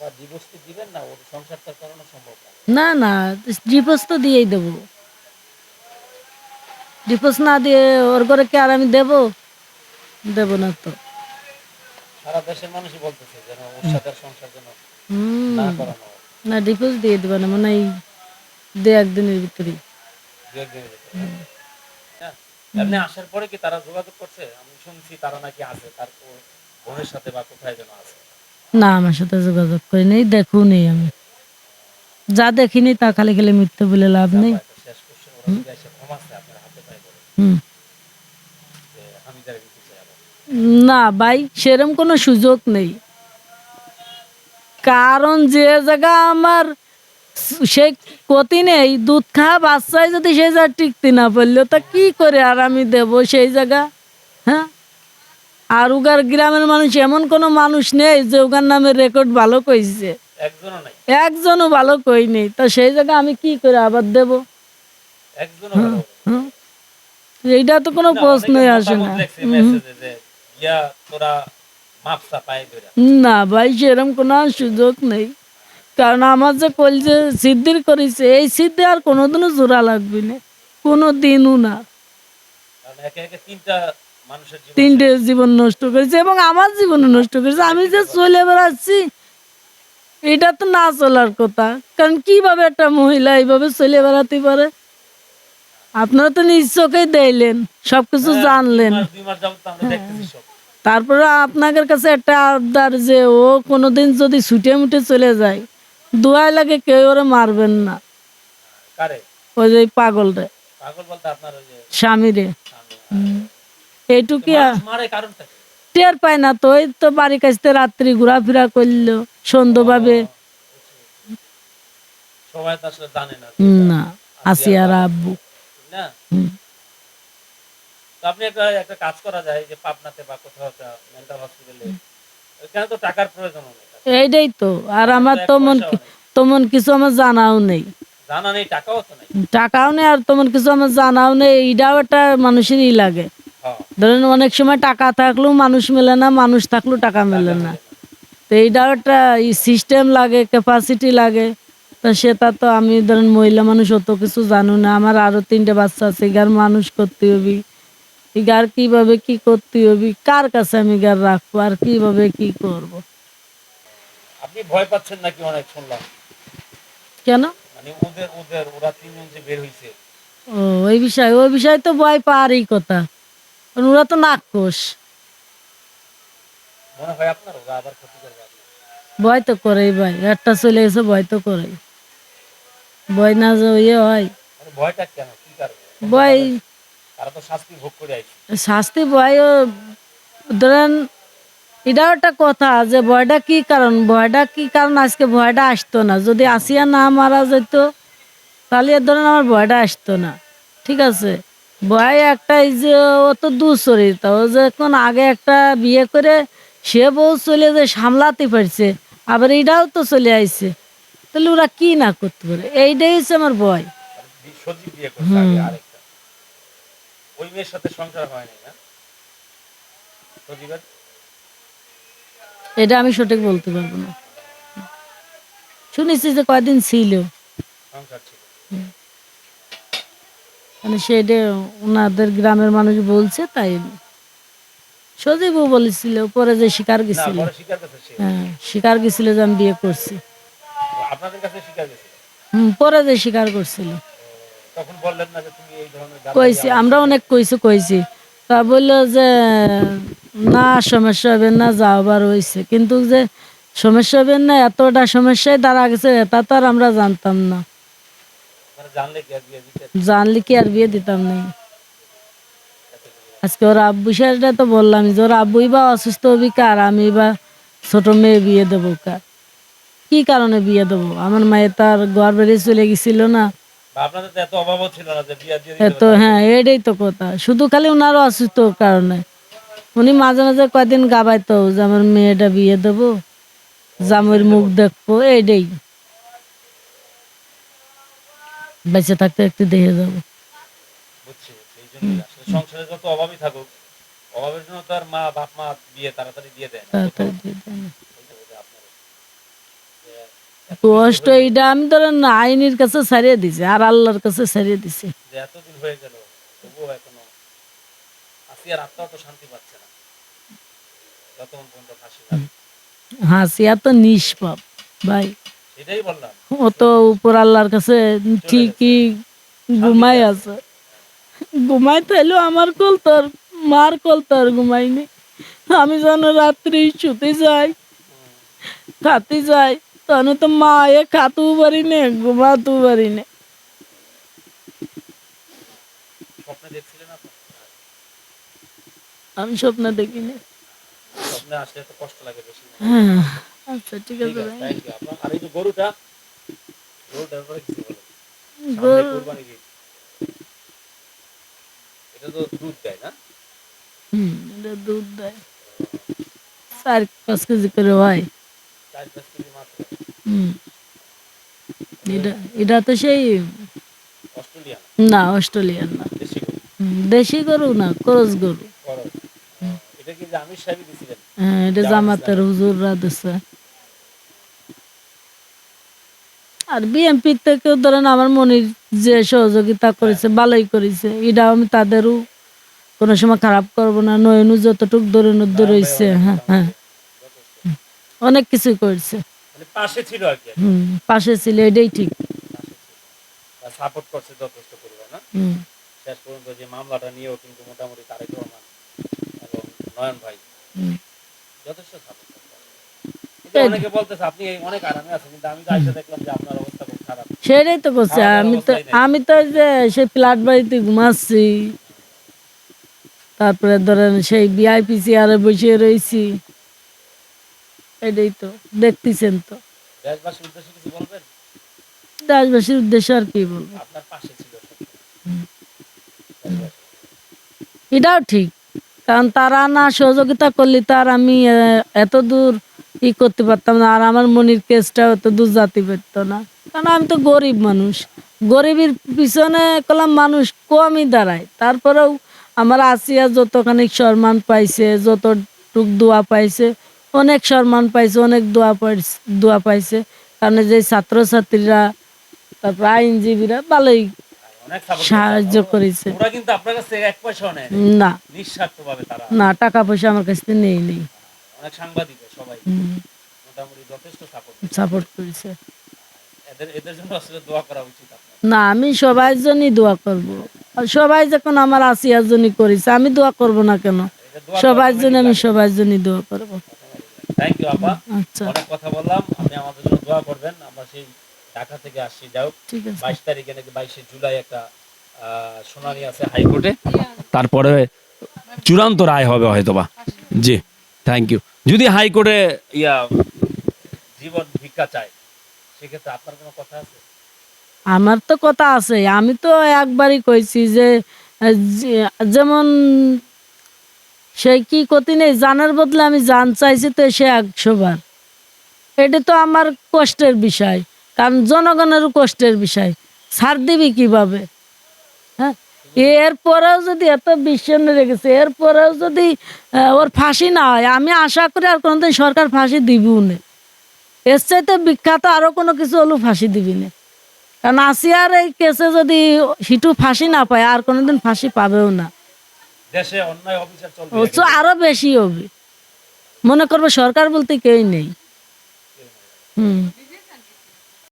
আপা ডিভোর্স কি দিবেন না ওর সংসারটা করানো সম্ভব না। না না ডিপোজ তো দিয়েই দেবো। ডিপোজ না দিয়ে ওর কি আর আমি দেবো? দেবো না তো। সারা দেশের মানুষই বলতেছে যেন ওর সাথে সংসার যেন না করানো না ডিপোজ দিয়ে দেবো না মানে এই দু একদিনের ভিতরেই। দু একদিনের ভিতরে। হ্যাঁ এমনি আসার পরে কি তারা যোগাযোগ করছে? আমি শুনছি তারা নাকি আছে তার ও- বোনের সাথে বা কোথায় যেন আছে। না, আমার সাথে যোগাযোগ করি নেই, দেখো নেই আমি। যা দেখিনি তা খালি খালি মিথ্যে বলে লাভ নেই। না ভাই, সেরম কোনো সুযোগ নেই। কারণ যে জায়গা আমার, সে ক্ষতি নেই, দুধ খাওয়া বাচ্চায় যদি সেই জায়গা টিকতে না পারল তা কি করে আর আমি দেব সেই জায়গা? হ্যাঁ? আর উগার গ্রামের মানুষ এমন কোনো মানুষ নেই যে উগার নামের রেকর্ড ভালো কইছে। একজনও ভালো কই নেই। তা সেই জায়গা আমি কি করে আবার দেব? এইটা তো কোনো প্রশ্নই আসে না। না ভাই সেরকম কোনো সুযোগ নেই। কারণ আমার যে কল যে সিদ্ধির করেছে এই সিদ্ধি আর কোনোদিনও জোড়া লাগবে না। কোনো দিনও না একে একে তিনটা মানুষের জীবন তিনটে জীবন নষ্ট করেছে এবং আমার জীবন নষ্ট করেছে। আমি যে চলে বেড়াচ্ছি এটা তো না চলার কথা। কারণ কীভাবে একটা মহিলা এইভাবে চলে বেড়াতে পারে? আপনারা তো নিজ চোখেই দেখলেন সবকিছু জানলেন। দেখতেছি সব। তারপরে আপনাদের কাছে একটা আবদার যে ও কোনোদিন যদি ছুটে মুটে চলে যায় দোয়াই লাগে কেউ ওরে মারবেন না। ওই যে পাগল রে স্বামী রে। টের পায় না তো ওই তো বাড়ি কাছতে রাত্রি ঘোরাফেরা করল সন্ধ্যেভাবে। জানে না। আসিয়ার আব্বু। না? আপনি একটা একটা কাজ করা যায় যে পাবনাতে বা কোথাও একটা মেন্টাল হসপিটালে এখানে তো টাকার প্রয়োজন নেই এইটাই তো। আর আমার তেমন তেমন কিছু আমার জানাও নেই। জানা নেই টাকাও তো নেই। টাকাও নেই আর তেমন কিছু আমার জানাও নেই এইটাও একটা মানুষেরই লাগে। ধরেন অনেক সময় টাকা থাকলেও মানুষ মেলে না মানুষ থাকলেও টাকা মেলে না। তো এইটাও একটা সিস্টেম লাগে ক্যাপাসিটি লাগে। তো সেটা তো আমি ধরেন মহিলা মানুষ অত কিছু জানো না। আমার আরও তিনটে বাচ্চা আছে গার মানুষ করতে হবে। গার কীভাবে কি করতে হবে? কার কাছে আমি গার রাখব? আর কীভাবে কি করব? আপনি ভয় পাচ্ছেন নাকি অনেক শুনলাম? কেন? মানে ওদের ওদের ওরা তিনজন যে বের হইছে। ও ওই বিষয় ওই বিষয় তো ভয় পাওয়ারই কথা। কারণ ওরা তো আপনার। ভয় তো করেই ভাই একটা চলে গেছে ভয় তো করেই। ভয় না যে ইয়ে হয়। মানে ভয় করে শাস্তি ভয় ধরেন এটাও একটা কথা যে ভয়টা কি কারণ? ভয়টা কি কারণ? আজকে ভয়টা আসতো না। যদি আসিয়া না মারা যেত তাহলে ধরেন আমার ভয়টা আসতো না। ঠিক আছে? ভয় এই যে ও তো দুচরিত ও যখন আগে একটা বিয়ে করে সে বউ চলে যে সামলাতে পারছে আবার এইটাও তো চলে আইছে। তাহলে ওরা কি না করতে পারে? এইটাই হচ্ছে আমার ভয়। ওই মেয়ের সাথে সংসার না এটা আমি সঠিক বলতে পারব না। শুনেছি যে কয়দিন ছিল। সংসার ছিল। মানে সেটা ওনাদের গ্রামের মানুষ বলছে তাই সজীবও বলেছিল পরে যে শিকার গেছিল। হ্যাঁ শিকার গেছিল যে আমি বিয়ে করছি। হুম পরে যে শিকার করছিল। কইছি আমরা অনেক কইছি কইছি। তা বলল যে না সমস্যা হবে না যাওয়াবার হয়েছে কিন্তু যে সমস্যা হবে না এতটা সমস্যায় দাঁড়া গেছে তা তো আর আমরা জানতাম না। জানলে কি আর বিয়ে দিতাম না আজকে ওর আব্বু সেটা তো বললাম যে ওর আব্বুই বা অসুস্থ হবি কার? আমি বা ছোট মেয়ে বিয়ে দেবো কার? কি কারণে বিয়ে দেবো? আমার মায়ের তার চলে গেছিল না। এত হ্যাঁ এটাই তো কথা। শুধু খালি ওনার অসুস্থ কারণে। উনি মাঝে মাঝে কয়দিন গাবাইতো যে আমার মেয়েটা বিয়ে দেবো জামের মুখ দেখব এইটাই। বেঁচে থাকতে একটু দেখে যাব। বুঝছি সেই জন্য আসলে সংসারে যত অভাবই থাকুক অভাবের জন্য তো মা বাপ মা বিয়ে তাড়াতাড়ি দিয়ে দেয় না। তাড়াতাড়ি দিয়ে দেন। ওইটা বোধহয় আপনার কষ্ট এটা আমি ধরেন আইনের কাছে ছাড়িয়ে দিছি আর আল্লাহর কাছে ছাড়িয়ে দিছি। এতদিন হয়ে গেল তবুও এখনও আসিয়ার আত্মাও তো শান্তি পাচ্ছে না। যতক্ষণ পর্যন্ত ফাঁসি হাসিয়া তো নিষ্পাপ ভাই। ও তো উপর আল্লাহর কাছে ঠিকই ঘুমাই আছে। ঘুমাই তাইলেও আমার কল তোর মার কল তোর ঘুমাইনি আমি যেন রাত্রি শুতে যাই খাতে যাই তখন তো মা এ খাতেও পারি নে ঘুমাতেও পারি নে। আমি স্বপ্ন দেখিনি। স্বপ্নে আসলে তো কষ্ট লাগে বেশি। হ্যাঁ। আচ্ছা ঠিক আছে ভাই আর এই যে গরুটা গরুটার ব্যাপারে কিছু বলো গরু। কুরবানি ঈদ। এটা তো দুধ দেয় না? হুম এটা দুধ দেয়। চার পাঁচ কেজি করে হয় চার পাঁচ কেজি মাত্র। হুম। এটা এটা তো সেই অস্ট্রেলিয়ান? না অস্ট্রেলিয়ান না। দেশি গরু? না করস গরু। এটা কি যে আমির সাহেবই দিছিলেন? হ্যাঁ এটা জামাতের হুজুররা দিচ্ছে আর বিএমপি থেকেও ধরেন আমার মনির যে সহযোগিতা করেছে ভালোই করেছে। এটাও আমি তাদেরও কোনো সময় খারাপ করব না নয়নু যতটুক ধরে ধরেছে হ্যাঁ হ্যাঁ। অনেক কিছুই করছে। মানে পাশে ছিল আর কি হুম পাশে ছিল এটাই ঠিক। সাপোর্ট করছে যথেষ্ট পরিমাণ না? শেষ পর্যন্ত যে মামলাটা নিয়েও কিন্তু মোটামুটি তারেক রহমান এবং নয়ন ভাই যথেষ্ট সাপোর্ট অনেকে বলতেছে আপনি অনেক আরামে আছেন কিন্তু আমি তো আইসা দেখলাম যে আপনার অবস্থা খুব খারাপ। সেটাই তো খাওয়া আমি তো। আমি তো যে সেই ফ্ল্যাট বাড়িতে ঘুমাচ্ছি তারপরে ধরেন সেই বিআইপি চেয়ারে বসে রয়েছি এটাই তো দেখতেছেন তো। দেশবাসীর উদ্দেশ্যে কিছু বলবেন? দেশবাসীর উদ্দেশ্যে আর কি বলব? আপনার পাশে ছিল এটাও ঠিক কারণ তারা না সহযোগিতা করলে তার আমি এত দূর ই করতে পারতাম না। আর আমার মনির কেসটা এত দূর যেতে পারতো না। কারণ আমি তো গরিব মানুষ। গরিবের পিছনে কলাম মানুষ কমই দাঁড়ায়। তারপরেও আমার আসিয়া যতখানি সম্মান পাইছে যতটুক দোয়া পাইছে অনেক সম্মান পাইছে অনেক দোয়া পাইছে দোয়া পাইছে। কারণ যে ছাত্রছাত্রীরা তারপর আইনজীবীরা ভালোই সাহায্য করেছে। না। না টাকা পয়সা আমার কাছ থেকে নেই নেই। অনেক সাংবাদিক সবাই। মোটামুটি যথেষ্ট সাপোর্ট সাপোর্ট করেছে। এদের এদের জন্য আসলে দোয়া করা উচিত না আমি সবাই জন্যই দোয়া করব। সবাই যখন আমার আসিয়ার জন্য করেছে আমি দোয়া করব না কেন? সবার জন্য আমি সবার দোয়া করব। থ্যাংক ইউ আপা। আচ্ছা। অনেক কথা বললাম। আপনি আমাদের জন্য দোয়া করবেন। আমরা সেই ঢাকা থেকে আসছি। যাও ঠিক আছে। বাইশ তারিখে নাকি বাইশে জুলাই একটা আহ, শুনানি আছে হাইকোর্টে। তারপরে চূড়ান্ত রায় হবে হয়তোবা। জি থ্যাংক ইউ যদি হাইকোর্টে ইয়া জীবন ভিক্ষা চায় সেক্ষেত্রে আপনার কোনো কথা আছে? আমার তো কথা আছে। আমি তো একবারই কইছি যে যেমন সে কি ক্ষতি নেই জানার বদলে আমি জান চাইছি তো সে একশো বার। এটা তো আমার কষ্টের বিষয় কারণ জনগণেরও কষ্টের বিষয়। ছাড় দিবি কীভাবে? এরপরেও যদি এত বিশ্ব রেখেছে এরপরেও যদি ওর ফাঁসি না হয় আমি আশা করি আর কোনোদিন সরকার ফাঁসি দিবিও না। এর চাইতে বিখ্যাত আরও কোনো কিছু হলেও ফাঁসি দিবি না। কারণ আসিয়ার এই কেসে যদি হিটু ফাঁসি না পায় আর কোনোদিন ফাঁসি পাবেও না। আরও বেশি হবে। মনে করবে সরকার বলতে কেউই নেই। হুম।